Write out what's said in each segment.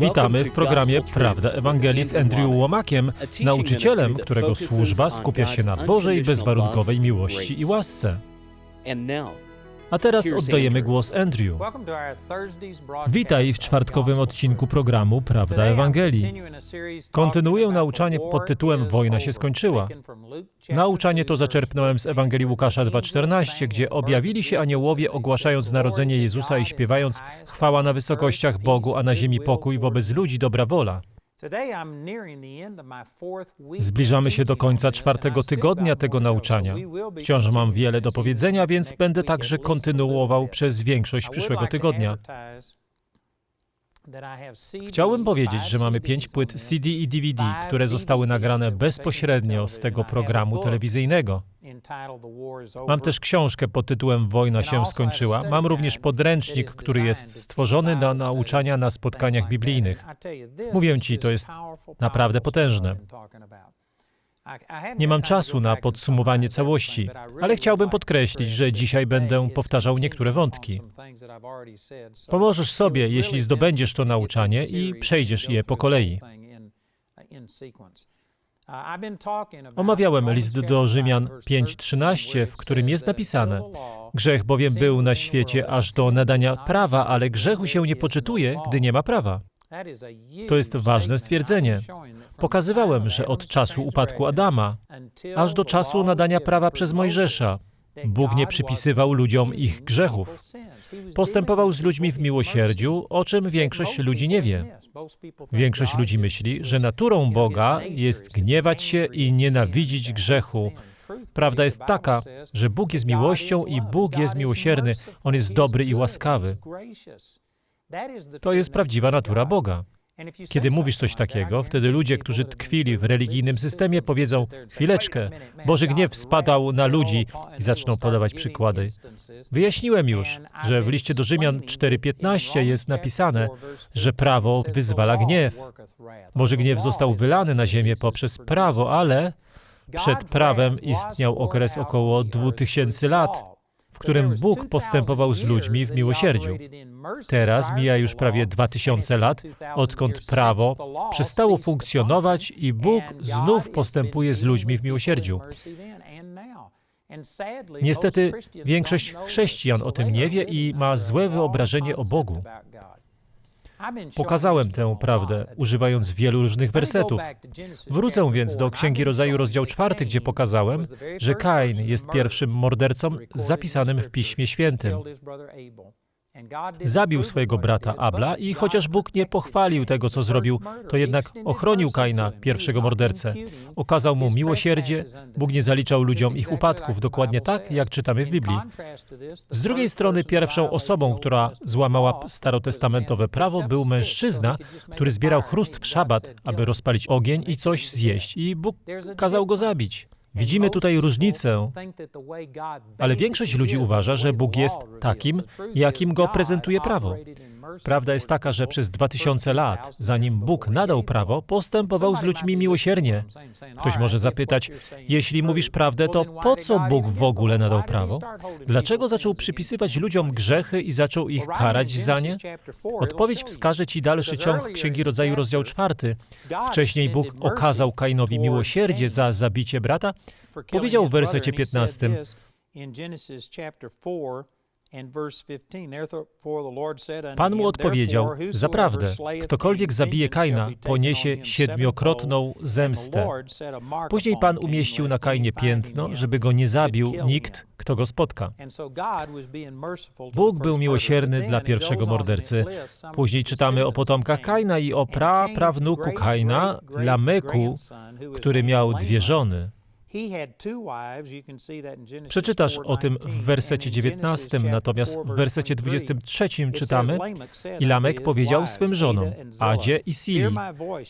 Witamy w programie Prawda Ewangelii z Andrew Łomakiem, nauczycielem, którego służba skupia się na Bożej bezwarunkowej miłości i łasce. A teraz oddajemy głos Andrew. Witaj w czwartkowym odcinku programu Prawda Ewangelii. Kontynuuję nauczanie pod tytułem Wojna się skończyła. Nauczanie to zaczerpnąłem z Ewangelii Łukasza 2,14, gdzie objawili się aniołowie ogłaszając narodzenie Jezusa i śpiewając Chwała na wysokościach Bogu, a na ziemi pokój wobec ludzi dobra wola. Zbliżamy się do końca czwartego tygodnia tego nauczania. Wciąż mam wiele do powiedzenia, więc będę także kontynuował przez większość przyszłego tygodnia. Chciałbym powiedzieć, że mamy pięć płyt CD i DVD, które zostały nagrane bezpośrednio z tego programu telewizyjnego. Mam też książkę pod tytułem Wojna się skończyła. Mam również podręcznik, który jest stworzony do nauczania na spotkaniach biblijnych. Mówię Ci, to jest naprawdę potężne. Nie mam czasu na podsumowanie całości, ale chciałbym podkreślić, że dzisiaj będę powtarzał niektóre wątki. Pomożesz sobie, jeśli zdobędziesz to nauczanie i przejdziesz je po kolei. Omawiałem list do Rzymian 5:13, w którym jest napisane: Grzech bowiem był na świecie aż do nadania prawa, ale grzechu się nie poczytuje, gdy nie ma prawa. To jest ważne stwierdzenie. Pokazywałem, że od czasu upadku Adama, aż do czasu nadania prawa przez Mojżesza, Bóg nie przypisywał ludziom ich grzechów. Postępował z ludźmi w miłosierdziu, o czym większość ludzi nie wie. Większość ludzi myśli, że naturą Boga jest gniewać się i nienawidzić grzechu. Prawda jest taka, że Bóg jest miłością i Bóg jest miłosierny. On jest dobry i łaskawy. To jest prawdziwa natura Boga. Kiedy mówisz coś takiego, wtedy ludzie, którzy tkwili w religijnym systemie, powiedzą: Chwileczkę, Boży gniew spadał na ludzi i zaczną podawać przykłady. Wyjaśniłem już, że w liście do Rzymian 4:15 jest napisane, że prawo wyzwala gniew. Boży gniew został wylany na ziemię poprzez prawo, ale przed prawem istniał okres około 2000 lat w którym Bóg postępował z ludźmi w miłosierdziu. Teraz mija już prawie 2000 lat, odkąd prawo przestało funkcjonować i Bóg znów postępuje z ludźmi w miłosierdziu. Niestety większość chrześcijan o tym nie wie i ma złe wyobrażenie o Bogu. Pokazałem tę prawdę, używając wielu różnych wersetów. Wrócę więc do Księgi Rodzaju, rozdział czwarty, gdzie pokazałem, że Kain jest pierwszym mordercą zapisanym w Piśmie Świętym. Zabił swojego brata Abla i chociaż Bóg nie pochwalił tego, co zrobił, to jednak ochronił Kaina, pierwszego mordercę. Okazał mu miłosierdzie, Bóg nie zaliczał ludziom ich upadków, dokładnie tak, jak czytamy w Biblii. Z drugiej strony pierwszą osobą, która złamała starotestamentowe prawo, był mężczyzna, który zbierał chrust w szabat, aby rozpalić ogień i coś zjeść i Bóg kazał go zabić. Widzimy tutaj różnicę, ale większość ludzi uważa, że Bóg jest takim, jakim go prezentuje prawo. Prawda jest taka, że przez 2000 lat, zanim Bóg nadał prawo, postępował z ludźmi miłosiernie. Ktoś może zapytać, jeśli mówisz prawdę, to po co Bóg w ogóle nadał prawo? Dlaczego zaczął przypisywać ludziom grzechy i zaczął ich karać za nie? Odpowiedź wskaże Ci dalszy ciąg Księgi Rodzaju, rozdział czwarty. Wcześniej Bóg okazał Kainowi miłosierdzie za zabicie brata. Powiedział w wersecie 15, Pan mu odpowiedział, zaprawdę, ktokolwiek zabije Kaina, poniesie siedmiokrotną zemstę. Później Pan umieścił na Kainie piętno, żeby go nie zabił nikt, kto go spotka. Bóg był miłosierny dla pierwszego mordercy. Później czytamy o potomkach Kaina i o praprawnuku Kaina, Lameku, który miał dwie żony. Przeczytasz o tym w wersecie 19, natomiast w wersecie 23 czytamy I Lamek powiedział swym żonom, Adzie i Sili,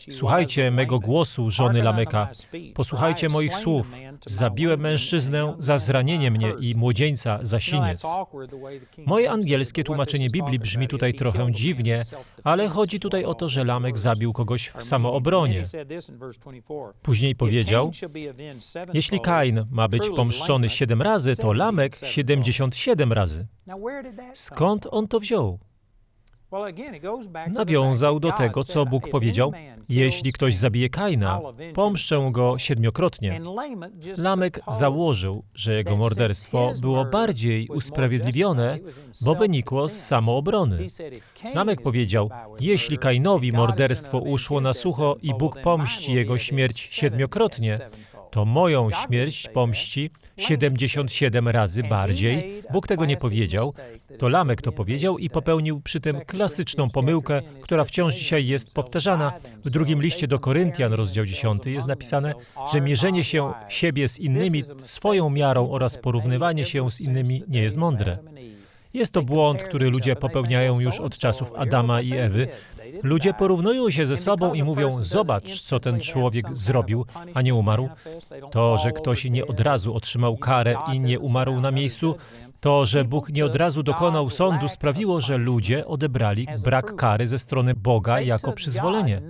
słuchajcie mego głosu, żony Lameka, posłuchajcie moich słów. Zabiłem mężczyznę za zranienie mnie i młodzieńca za siniec. Moje angielskie tłumaczenie Biblii brzmi tutaj trochę dziwnie, ale chodzi tutaj o to, że Lamek zabił kogoś w samoobronie. Później powiedział, jeśli Kain ma być pomszczony siedem razy, to Lamek 77 razy. Skąd on to wziął? Nawiązał do tego, co Bóg powiedział: Jeśli ktoś zabije Kaina, pomszczę go siedmiokrotnie. Lamek założył, że jego morderstwo było bardziej usprawiedliwione, bo wynikło z samoobrony. Lamek powiedział: Jeśli Kainowi morderstwo uszło na sucho i Bóg pomści jego śmierć siedmiokrotnie, to moją śmierć pomści 77 razy bardziej. Bóg tego nie powiedział, to Lamek to powiedział i popełnił przy tym klasyczną pomyłkę, która wciąż dzisiaj jest powtarzana. W drugim liście do Koryntian, rozdział 10, jest napisane, że mierzenie się siebie z innymi swoją miarą oraz porównywanie się z innymi nie jest mądre. Jest to błąd, który ludzie popełniają już od czasów Adama i Ewy. Ludzie porównują się ze sobą i mówią: Zobacz, co ten człowiek zrobił, a nie umarł. To, że ktoś nie od razu otrzymał karę i nie umarł na miejscu, to, że Bóg nie od razu dokonał sądu, sprawiło, że ludzie odebrali brak kary ze strony Boga jako przyzwolenie.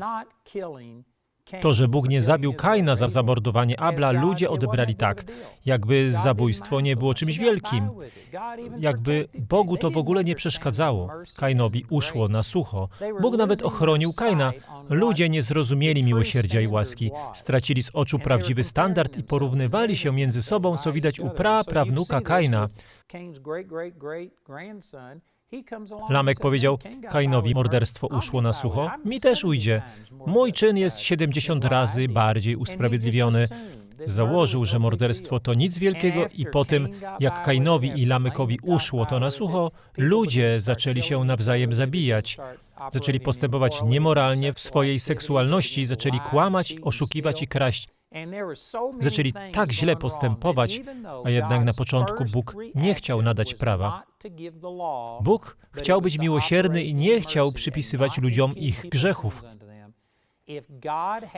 To, że Bóg nie zabił Kaina za zamordowanie Abla, ludzie odebrali tak, jakby zabójstwo nie było czymś wielkim. Jakby Bogu to w ogóle nie przeszkadzało. Kainowi uszło na sucho. Bóg nawet ochronił Kaina. Ludzie nie zrozumieli miłosierdzia i łaski, stracili z oczu prawdziwy standard i porównywali się między sobą, co widać u pra prawnuka Kaina. Lamek powiedział, Kainowi morderstwo uszło na sucho, mi też ujdzie. Mój czyn jest 70 razy bardziej usprawiedliwiony. Założył, że morderstwo to nic wielkiego i po tym, jak Kainowi i Lamekowi uszło to na sucho, ludzie zaczęli się nawzajem zabijać. Zaczęli postępować niemoralnie w swojej seksualności, zaczęli kłamać, oszukiwać i kraść. Zaczęli tak źle postępować, a jednak na początku Bóg nie chciał nadać prawa. Bóg chciał być miłosierny i nie chciał przypisywać ludziom ich grzechów.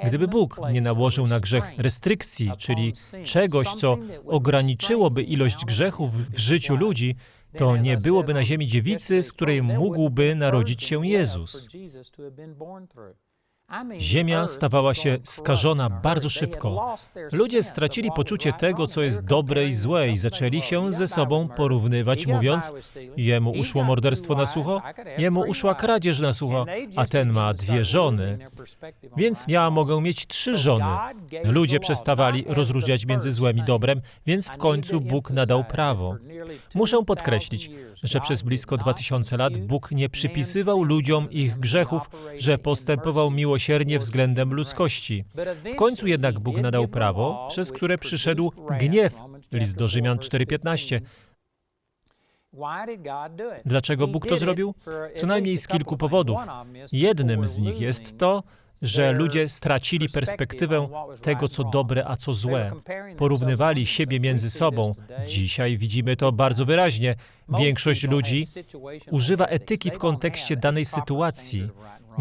Gdyby Bóg nie nałożył na grzech restrykcji, czyli czegoś, co ograniczyłoby ilość grzechów w życiu ludzi, to nie byłoby na ziemi dziewicy, z której mógłby narodzić się Jezus. Ziemia stawała się skażona bardzo szybko. Ludzie stracili poczucie tego, co jest dobre i złe i zaczęli się ze sobą porównywać, mówiąc, jemu uszło morderstwo na sucho, jemu uszła kradzież na sucho, a ten ma dwie żony, więc ja mogę mieć trzy żony. Ludzie przestawali rozróżniać między złem i dobrem, więc w końcu Bóg nadał prawo. Muszę podkreślić, że przez blisko dwa tysiące lat Bóg nie przypisywał ludziom ich grzechów, że postępował miłosiernie względem ludzkości. W końcu jednak Bóg nadał prawo, przez które przyszedł gniew. List do Rzymian 4:15. Dlaczego Bóg to zrobił? Co najmniej z kilku powodów. Jednym z nich jest to, że ludzie stracili perspektywę tego, co dobre, a co złe. Porównywali siebie między sobą. Dzisiaj widzimy to bardzo wyraźnie. Większość ludzi używa etyki w kontekście danej sytuacji.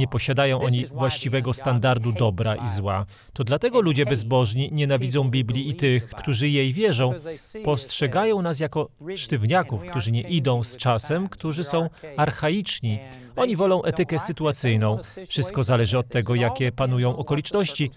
Nie posiadają oni właściwego standardu dobra i zła. To dlatego ludzie bezbożni nienawidzą Biblii i tych, którzy jej wierzą. Postrzegają nas jako sztywniaków, którzy nie idą z czasem, którzy są archaiczni. Oni wolą etykę sytuacyjną. Wszystko zależy od tego, jakie panują okoliczności.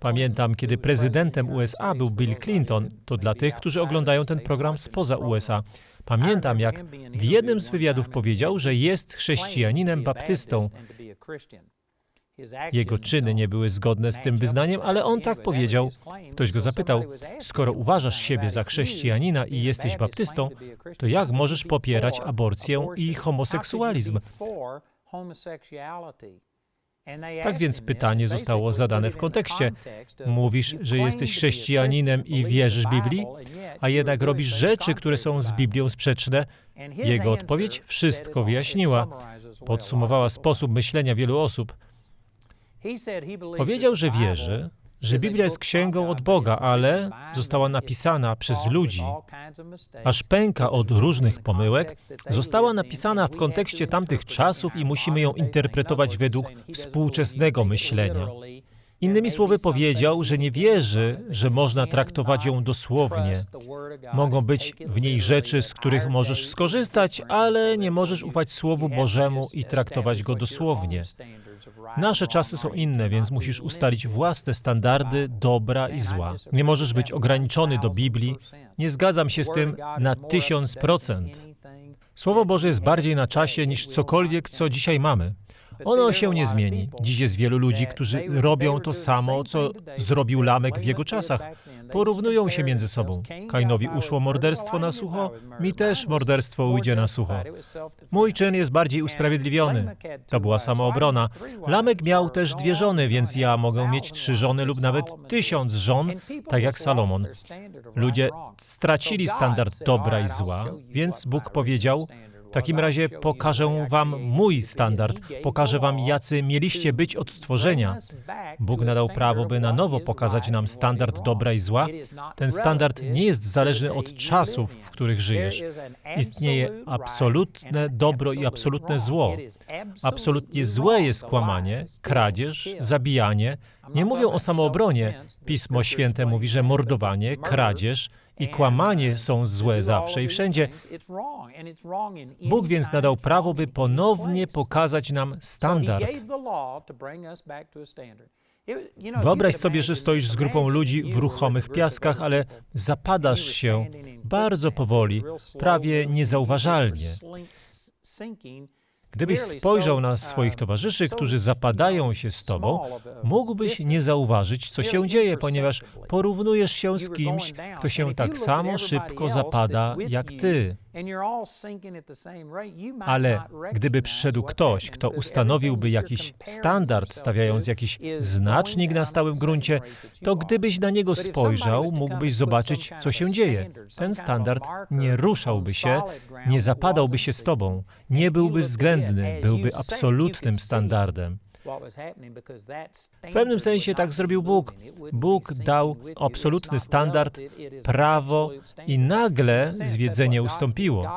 Pamiętam, kiedy prezydentem USA był Bill Clinton, to dla tych, którzy oglądają ten program spoza USA. Pamiętam, jak w jednym z wywiadów powiedział, że jest chrześcijaninem baptystą. Jego czyny nie były zgodne z tym wyznaniem, ale on tak powiedział. Ktoś go zapytał: Skoro uważasz siebie za chrześcijanina i jesteś baptystą, to jak możesz popierać aborcję i homoseksualizm? Tak więc pytanie zostało zadane w kontekście. Mówisz, że jesteś chrześcijaninem i wierzysz Biblii, a jednak robisz rzeczy, które są z Biblią sprzeczne. Jego odpowiedź wszystko wyjaśniła. Podsumowała sposób myślenia wielu osób. Powiedział, że wierzy, że Biblia jest księgą od Boga, ale została napisana przez ludzi. Aż pęka od różnych pomyłek, została napisana w kontekście tamtych czasów i musimy ją interpretować według współczesnego myślenia. Innymi słowy powiedział, że nie wierzy, że można traktować ją dosłownie. Mogą być w niej rzeczy, z których możesz skorzystać, ale nie możesz ufać Słowu Bożemu i traktować go dosłownie. Nasze czasy są inne, więc musisz ustalić własne standardy dobra i zła. Nie możesz być ograniczony do Biblii. Nie zgadzam się z tym na tysiąc procent. Słowo Boże jest bardziej na czasie niż cokolwiek, co dzisiaj mamy. Ono się nie zmieni. Dziś jest wielu ludzi, którzy robią to samo, co zrobił Lamek w jego czasach. Porównują się między sobą. Kainowi uszło morderstwo na sucho, mi też morderstwo ujdzie na sucho. Mój czyn jest bardziej usprawiedliwiony. To była samoobrona. Lamek miał też dwie żony, więc ja mogę mieć trzy żony lub nawet tysiąc żon, tak jak Salomon. Ludzie stracili standard dobra i zła, więc Bóg powiedział, w takim razie pokażę wam mój standard, pokażę wam, jacy mieliście być od stworzenia. Bóg nadał prawo, by na nowo pokazać nam standard dobra i zła. Ten standard nie jest zależny od czasów, w których żyjesz. Istnieje absolutne dobro i absolutne zło. Absolutnie złe jest kłamanie, kradzież, zabijanie. Nie mówią o samoobronie. Pismo Święte mówi, że mordowanie, kradzież, i kłamanie są złe zawsze i wszędzie. Bóg więc nadał prawo, by ponownie pokazać nam standard. Wyobraź sobie, że stoisz z grupą ludzi w ruchomych piaskach, ale zapadasz się bardzo powoli, prawie niezauważalnie. Gdybyś spojrzał na swoich towarzyszy, którzy zapadają się z tobą, mógłbyś nie zauważyć, co się dzieje, ponieważ porównujesz się z kimś, kto się tak samo szybko zapada jak ty. Ale gdyby przyszedł ktoś, kto ustanowiłby jakiś standard, stawiając jakiś znacznik na stałym gruncie, to gdybyś na niego spojrzał, mógłbyś zobaczyć, co się dzieje. Ten standard nie ruszałby się, nie zapadałby się z tobą, nie byłby względny, byłby absolutnym standardem. W pewnym sensie tak zrobił Bóg. Bóg dał absolutny standard, prawo i nagle zwiedzenie ustąpiło.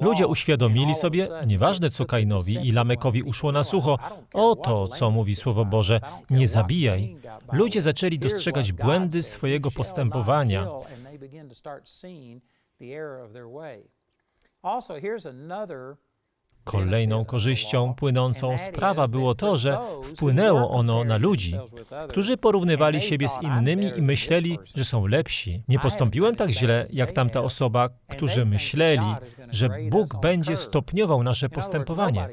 Ludzie uświadomili sobie, nieważne co Kainowi i Lamekowi uszło na sucho, oto co mówi Słowo Boże, nie zabijaj. Ludzie zaczęli dostrzegać błędy swojego postępowania. Also, here's another Kolejną korzyścią płynącą z prawa było to, że wpłynęło ono na ludzi, którzy porównywali siebie z innymi i myśleli, że są lepsi. Nie postąpiłem tak źle, jak tamta osoba, którzy myśleli, że Bóg będzie stopniował nasze postępowanie.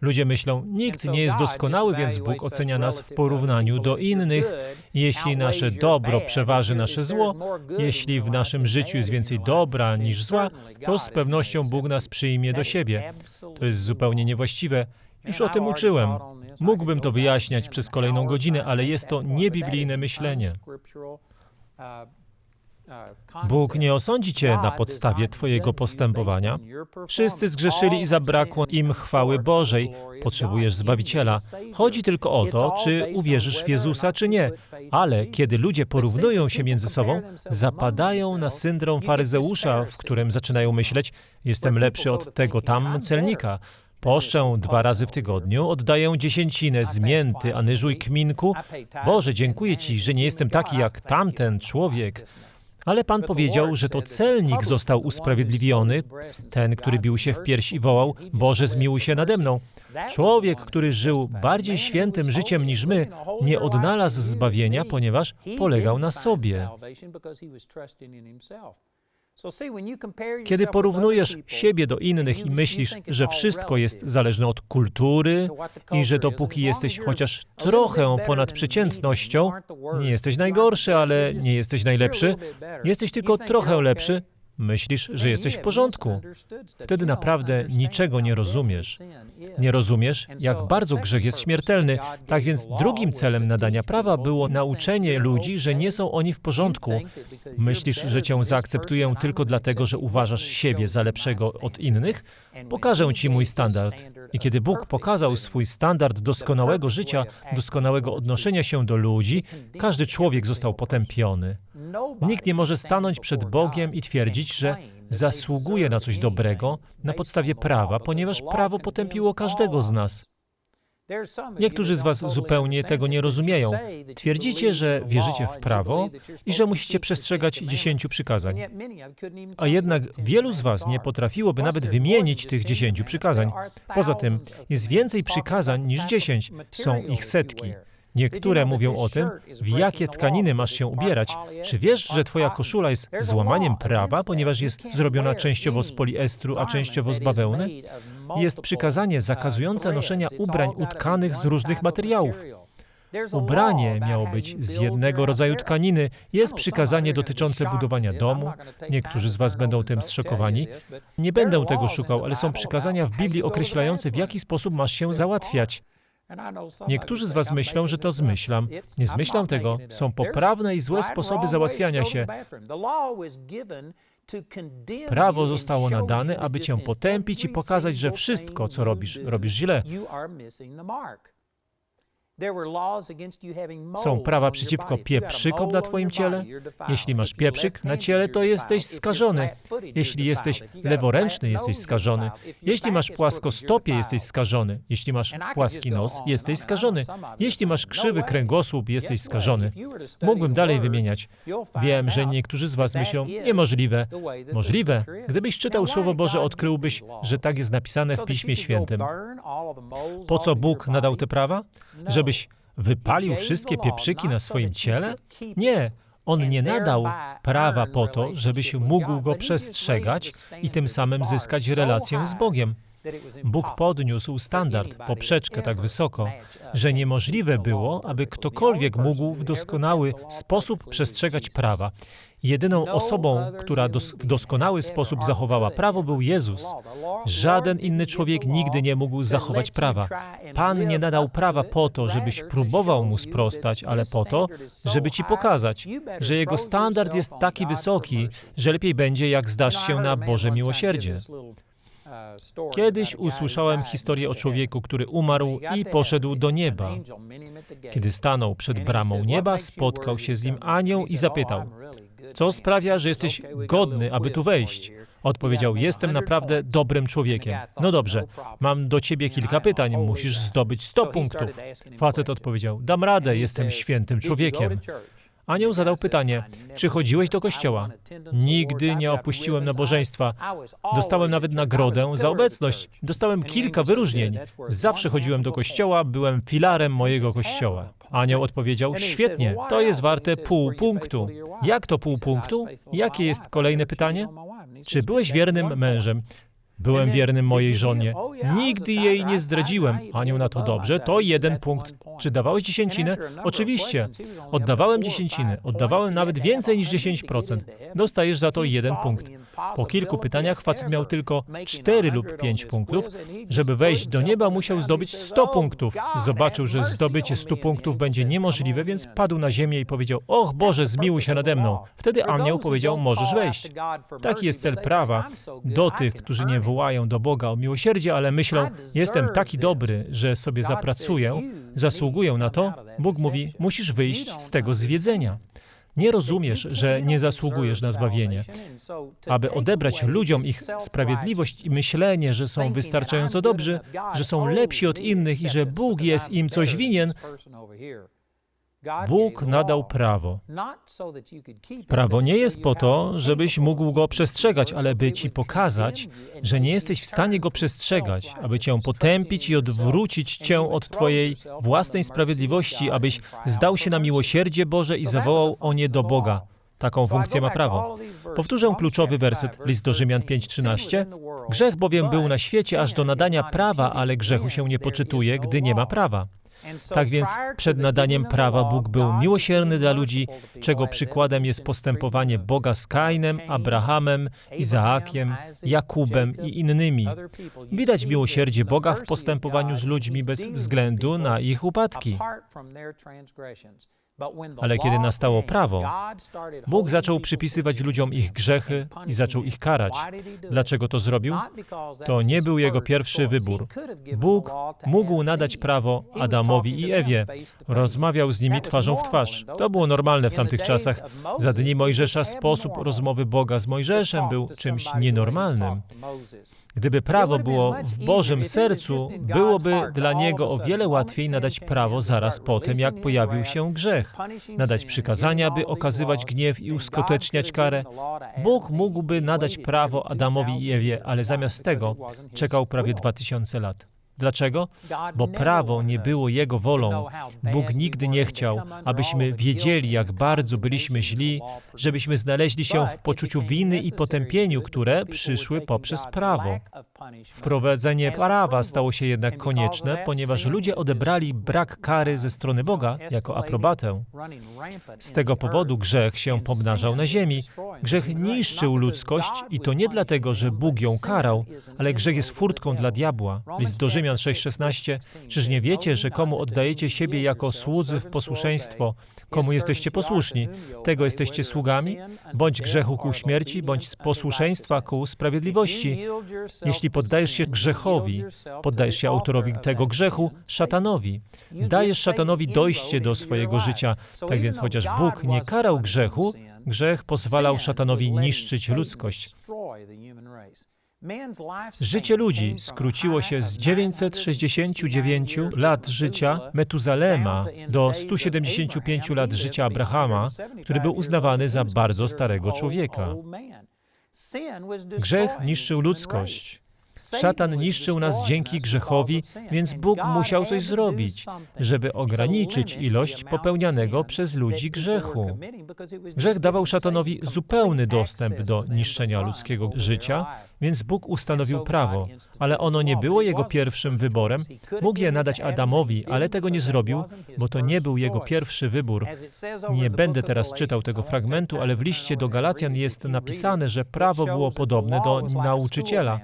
Ludzie myślą, nikt nie jest doskonały, więc Bóg ocenia nas w porównaniu do innych. Jeśli nasze dobro przeważy nasze zło, jeśli w naszym życiu jest więcej dobra niż zła, to z pewnością Bóg nas przyjmie do siebie. To jest zupełnie niewłaściwe. Już o tym uczyłem. Mógłbym to wyjaśniać przez kolejną godzinę, ale jest to niebiblijne myślenie. Bóg nie osądzi cię na podstawie twojego postępowania. Wszyscy zgrzeszyli i zabrakło im chwały Bożej. Potrzebujesz Zbawiciela. Chodzi tylko o to, czy uwierzysz w Jezusa, czy nie. Ale kiedy ludzie porównują się między sobą, zapadają na syndrom faryzeusza, w którym zaczynają myśleć, jestem lepszy od tego tam celnika. Poszczę dwa razy w tygodniu, oddaję dziesięcinę z mięty, anyżu i kminku. Boże, dziękuję Ci, że nie jestem taki jak tamten człowiek. Ale Pan powiedział, że to celnik został usprawiedliwiony, ten, który bił się w pierś i wołał, Boże, zmiłuj się nade mną. Człowiek, który żył bardziej świętym życiem niż my, nie odnalazł zbawienia, ponieważ polegał na sobie. Kiedy porównujesz siebie do innych i myślisz, że wszystko jest zależne od kultury i że dopóki jesteś chociaż trochę ponad przeciętnością, nie jesteś najgorszy, ale nie jesteś najlepszy, jesteś tylko trochę lepszy, Myślisz, że jesteś w porządku. Wtedy naprawdę niczego nie rozumiesz. Nie rozumiesz, jak bardzo grzech jest śmiertelny. Tak więc drugim celem nadania prawa było nauczenie ludzi, że nie są oni w porządku. Myślisz, że cię zaakceptuję tylko dlatego, że uważasz siebie za lepszego od innych? Pokażę ci mój standard. I kiedy Bóg pokazał swój standard doskonałego życia, doskonałego odnoszenia się do ludzi, każdy człowiek został potępiony. Nikt nie może stanąć przed Bogiem i twierdzić, że zasługuje na coś dobrego na podstawie prawa, ponieważ prawo potępiło każdego z nas. Niektórzy z Was zupełnie tego nie rozumieją. Twierdzicie, że wierzycie w prawo i że musicie przestrzegać dziesięciu przykazań. A jednak wielu z Was nie potrafiłoby nawet wymienić tych dziesięciu przykazań. Poza tym jest więcej przykazań niż dziesięć, są ich setki. Niektóre mówią o tym, w jakie tkaniny masz się ubierać. Czy wiesz, że twoja koszula jest złamaniem prawa, ponieważ jest zrobiona częściowo z poliestru, a częściowo z bawełny? Jest przykazanie zakazujące noszenia ubrań utkanych z różnych materiałów. Ubranie miało być z jednego rodzaju tkaniny. Jest przykazanie dotyczące budowania domu. Niektórzy z Was będą tym zszokowani. Nie będę tego szukał, ale są przykazania w Biblii określające, w jaki sposób masz się załatwiać. Niektórzy z Was myślą, że to zmyślam. Nie zmyślam tego. Są poprawne i złe sposoby załatwiania się. Prawo zostało nadane, aby Cię potępić i pokazać, że wszystko, co robisz, robisz źle. Są prawa przeciwko pieprzykom na Twoim ciele. Jeśli masz pieprzyk na ciele, to jesteś skażony. Jeśli jesteś leworęczny, jesteś skażony. Jeśli masz płaskostopie, jesteś skażony. Jeśli masz płaski nos, jesteś skażony. Jeśli masz krzywy kręgosłup, jesteś skażony. Mógłbym dalej wymieniać. Wiem, że niektórzy z Was myślą, niemożliwe. Możliwe. Gdybyś czytał Słowo Boże, odkryłbyś, że tak jest napisane w Piśmie Świętym. Po co Bóg nadał te prawa? Żebyś wypalił wszystkie pieprzyki na swoim ciele? Nie. On nie nadał prawa po to, żebyś mógł go przestrzegać i tym samym zyskać relację z Bogiem. Bóg podniósł standard, poprzeczkę tak wysoko, że niemożliwe było, aby ktokolwiek mógł w doskonały sposób przestrzegać prawa. Jedyną osobą, która dos w doskonały sposób zachowała prawo, był Jezus. Żaden inny człowiek nigdy nie mógł zachować prawa. Pan nie nadał prawa po to, żebyś próbował mu sprostać, ale po to, żeby ci pokazać, że jego standard jest taki wysoki, że lepiej będzie, jak zdasz się na Boże miłosierdzie. Kiedyś usłyszałem historię o człowieku, który umarł i poszedł do nieba. Kiedy stanął przed bramą nieba, spotkał się z nim anioł i zapytał: Co sprawia, że jesteś godny, aby tu wejść? Odpowiedział: Jestem naprawdę dobrym człowiekiem. No dobrze, mam do ciebie kilka pytań. Musisz zdobyć 100 punktów. Facet odpowiedział: Dam radę, jestem świętym człowiekiem. Anioł zadał pytanie, czy chodziłeś do kościoła? Nigdy nie opuściłem nabożeństwa. Dostałem nawet nagrodę za obecność. Dostałem kilka wyróżnień. Zawsze chodziłem do kościoła, byłem filarem mojego kościoła. Anioł odpowiedział, świetnie, to jest warte pół punktu. Jak to pół punktu? Jakie jest kolejne pytanie? Czy byłeś wiernym mężem? Byłem wiernym mojej żonie. Nigdy jej nie zdradziłem. Anioł na to dobrze, to jeden punkt. Czy dawałeś dziesięcinę? Oczywiście. Oddawałem dziesięcinę. Oddawałem nawet więcej niż 10%. Dostajesz za to jeden punkt. Po kilku pytaniach facet miał tylko 4 lub 5 punktów. Żeby wejść do nieba, musiał zdobyć 100 punktów. Zobaczył, że zdobycie 100 punktów będzie niemożliwe, więc padł na ziemię i powiedział: Och Boże, zmiłuj się nade mną. Wtedy anioł powiedział: Możesz wejść. Taki jest cel prawa. Do tych, którzy nie wołają do Boga o miłosierdzie, ale myślą: Jestem taki dobry, że sobie zapracuję, zasługuję na to. Bóg mówi: Musisz wyjść z tego zwiedzenia. Nie rozumiesz, że nie zasługujesz na zbawienie. Aby odebrać ludziom ich sprawiedliwość i myślenie, że są wystarczająco dobrzy, że są lepsi od innych i że Bóg jest im coś winien, Bóg nadał prawo. Prawo nie jest po to, żebyś mógł go przestrzegać, ale by ci pokazać, że nie jesteś w stanie go przestrzegać, aby cię potępić i odwrócić cię od twojej własnej sprawiedliwości, abyś zdał się na miłosierdzie Boże i zawołał o nie do Boga. Taką funkcję ma prawo. Powtórzę kluczowy werset, list do Rzymian 5:13. Grzech bowiem był na świecie aż do nadania prawa, ale grzechu się nie poczytuje, gdy nie ma prawa. Tak więc przed nadaniem prawa Bóg był miłosierny dla ludzi, czego przykładem jest postępowanie Boga z Kainem, Abrahamem, Izaakiem, Jakubem i innymi. Widać miłosierdzie Boga w postępowaniu z ludźmi bez względu na ich upadki. Ale kiedy nastało prawo, Bóg zaczął przypisywać ludziom ich grzechy i zaczął ich karać. Dlaczego to zrobił? To nie był jego pierwszy wybór. Bóg mógł nadać prawo Adamowi i Ewie. Rozmawiał z nimi twarzą w twarz. To było normalne w tamtych czasach. Za dni Mojżesza sposób rozmowy Boga z Mojżeszem był czymś nienormalnym. Gdyby prawo było w Bożym sercu, byłoby dla niego o wiele łatwiej nadać prawo zaraz po tym, jak pojawił się grzech. Nadać przykazania, by okazywać gniew i uskuteczniać karę. Bóg mógłby nadać prawo Adamowi i Ewie, ale zamiast tego czekał prawie dwa tysiące lat. Dlaczego? Bo prawo nie było Jego wolą. Bóg nigdy nie chciał, abyśmy wiedzieli, jak bardzo byliśmy źli, żebyśmy znaleźli się w poczuciu winy i potępieniu, które przyszły poprzez prawo. Wprowadzenie prawa stało się jednak konieczne, ponieważ ludzie odebrali brak kary ze strony Boga jako aprobatę. Z tego powodu grzech się pomnażał na ziemi. Grzech niszczył ludzkość i to nie dlatego, że Bóg ją karał, ale grzech jest furtką dla diabła. List do Rzymian 6,16. Czyż nie wiecie, że komu oddajecie siebie jako słudzy w posłuszeństwo, komu jesteście posłuszni, tego jesteście sługami, bądź grzechu ku śmierci, bądź posłuszeństwa ku sprawiedliwości. Jeśli poddajesz się grzechowi, poddajesz się autorowi tego grzechu, szatanowi. Dajesz szatanowi dojście do swojego życia. Tak więc, chociaż Bóg nie karał grzechu, grzech pozwalał szatanowi niszczyć ludzkość. Życie ludzi skróciło się z 969 lat życia Metuzalema do 175 lat życia Abrahama, który był uznawany za bardzo starego człowieka. Grzech niszczył ludzkość. Szatan niszczył nas dzięki grzechowi, więc Bóg musiał coś zrobić, żeby ograniczyć ilość popełnianego przez ludzi grzechu. Grzech dawał szatanowi zupełny dostęp do niszczenia ludzkiego życia, więc Bóg ustanowił prawo, ale ono nie było jego pierwszym wyborem. Mógł je nadać Adamowi, ale tego nie zrobił, bo to nie był jego pierwszy wybór. Nie będę teraz czytał tego fragmentu, ale w liście do Galacjan jest napisane, że prawo było podobne do nauczyciela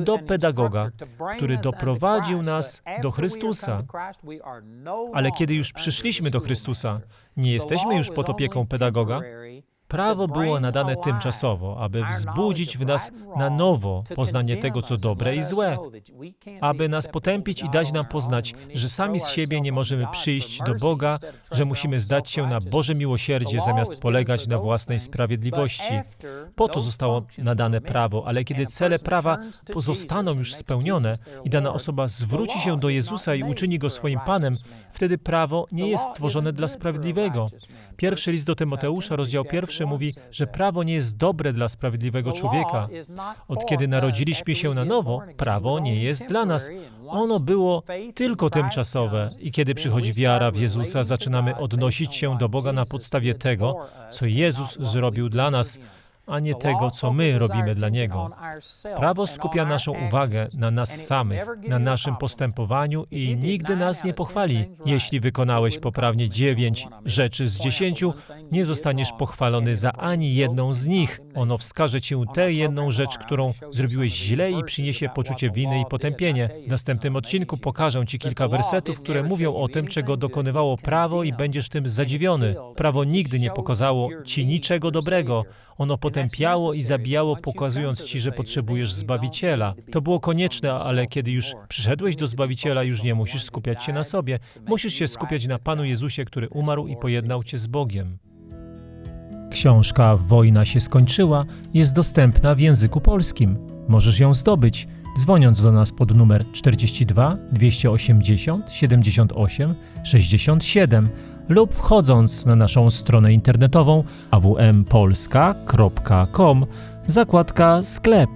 do pedagoga, który doprowadził nas do Chrystusa. Ale kiedy już przyszliśmy do Chrystusa, nie jesteśmy już pod opieką pedagoga, Prawo było nadane tymczasowo, aby wzbudzić w nas na nowo poznanie tego, co dobre i złe, aby nas potępić i dać nam poznać, że sami z siebie nie możemy przyjść do Boga, że musimy zdać się na Boże miłosierdzie zamiast polegać na własnej sprawiedliwości. Po to zostało nadane prawo, ale kiedy cele prawa pozostaną już spełnione i dana osoba zwróci się do Jezusa i uczyni go swoim Panem, wtedy prawo nie jest stworzone dla sprawiedliwego. Pierwszy list do Tymoteusza, rozdział pierwszy, mówi, że prawo nie jest dobre dla sprawiedliwego człowieka. Od kiedy narodziliśmy się na nowo, prawo nie jest dla nas. Ono było tylko tymczasowe i kiedy przychodzi wiara w Jezusa, zaczynamy odnosić się do Boga na podstawie tego, co Jezus zrobił dla nas a nie tego, co my robimy dla Niego. Prawo skupia naszą uwagę na nas samych, na naszym postępowaniu i nigdy nas nie pochwali. Jeśli wykonałeś poprawnie dziewięć rzeczy z dziesięciu, nie zostaniesz pochwalony za ani jedną z nich. Ono wskaże ci tę jedną rzecz, którą zrobiłeś źle i przyniesie poczucie winy i potępienie. W następnym odcinku pokażę ci kilka wersetów, które mówią o tym, czego dokonywało prawo i będziesz tym zadziwiony. Prawo nigdy nie pokazało ci niczego dobrego. Ono potępiało i zabijało, pokazując ci, że potrzebujesz Zbawiciela. To było konieczne, ale kiedy już przyszedłeś do Zbawiciela, już nie musisz skupiać się na sobie. Musisz się skupiać na Panu Jezusie, który umarł i pojednał cię z Bogiem. Książka Wojna się skończyła jest dostępna w języku polskim. Możesz ją zdobyć dzwoniąc do nas pod numer 42 280 78 67 lub wchodząc na naszą stronę internetową awmpolska.com zakładka sklep.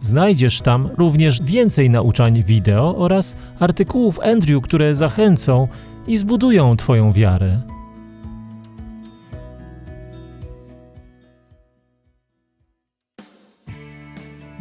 Znajdziesz tam również więcej nauczań wideo oraz artykułów Andrew, które zachęcą i zbudują Twoją wiarę.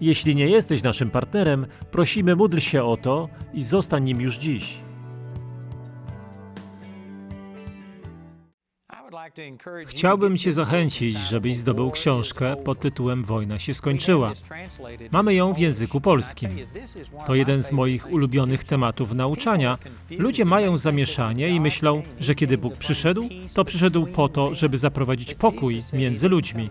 Jeśli nie jesteś naszym partnerem, prosimy módl się o to i zostań nim już dziś. Chciałbym Cię zachęcić, żebyś zdobył książkę pod tytułem Wojna się skończyła. Mamy ją w języku polskim. To jeden z moich ulubionych tematów nauczania. Ludzie mają zamieszanie i myślą, że kiedy Bóg przyszedł, to przyszedł po to, żeby zaprowadzić pokój między ludźmi.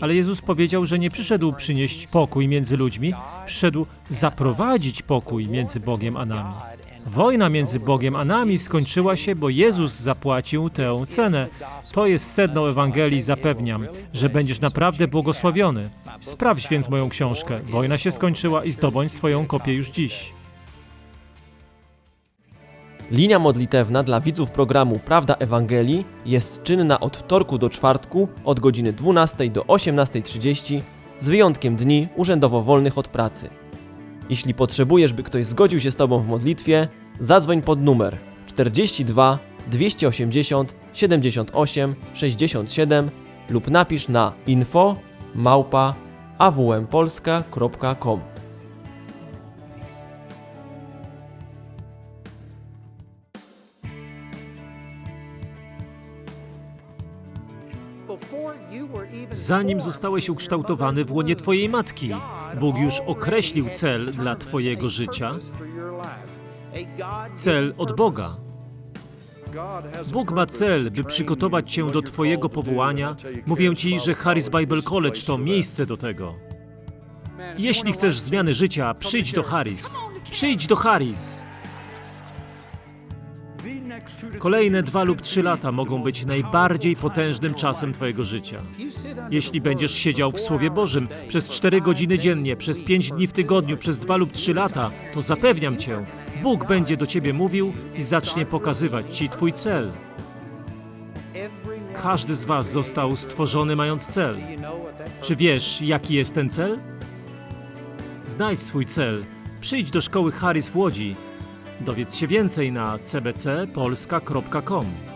Ale Jezus powiedział, że nie przyszedł przynieść pokój między ludźmi, przyszedł zaprowadzić pokój między Bogiem a nami. Wojna między Bogiem a nami skończyła się, bo Jezus zapłacił tę cenę. To jest sedno Ewangelii, zapewniam, że będziesz naprawdę błogosławiony. Sprawdź więc moją książkę. Wojna się skończyła i zdobądź swoją kopię już dziś. Linia modlitewna dla widzów programu Prawda Ewangelii jest czynna od wtorku do czwartku od godziny 12 do 18.30 z wyjątkiem dni urzędowo wolnych od pracy. Jeśli potrzebujesz, by ktoś zgodził się z Tobą w modlitwie, zadzwoń pod numer 42 280 78 67 lub napisz na info małpa awmpolska.com. Zanim zostałeś ukształtowany w łonie Twojej matki, Bóg już określił cel dla Twojego życia, cel od Boga. Bóg ma cel, by przygotować Cię do Twojego powołania. Mówię Ci, że Harris Bible College to miejsce do tego. Jeśli chcesz zmiany życia, przyjdź do Harris. Przyjdź do Harris. Kolejne dwa lub trzy lata mogą być najbardziej potężnym czasem Twojego życia. Jeśli będziesz siedział w Słowie Bożym przez cztery godziny dziennie, przez pięć dni w tygodniu, przez dwa lub trzy lata, to zapewniam Cię, Bóg będzie do Ciebie mówił i zacznie pokazywać Ci Twój cel. Każdy z Was został stworzony mając cel. Czy wiesz, jaki jest ten cel? Znajdź swój cel. Przyjdź do szkoły Harris w Łodzi. Dowiedz się więcej na cbcpolska.com.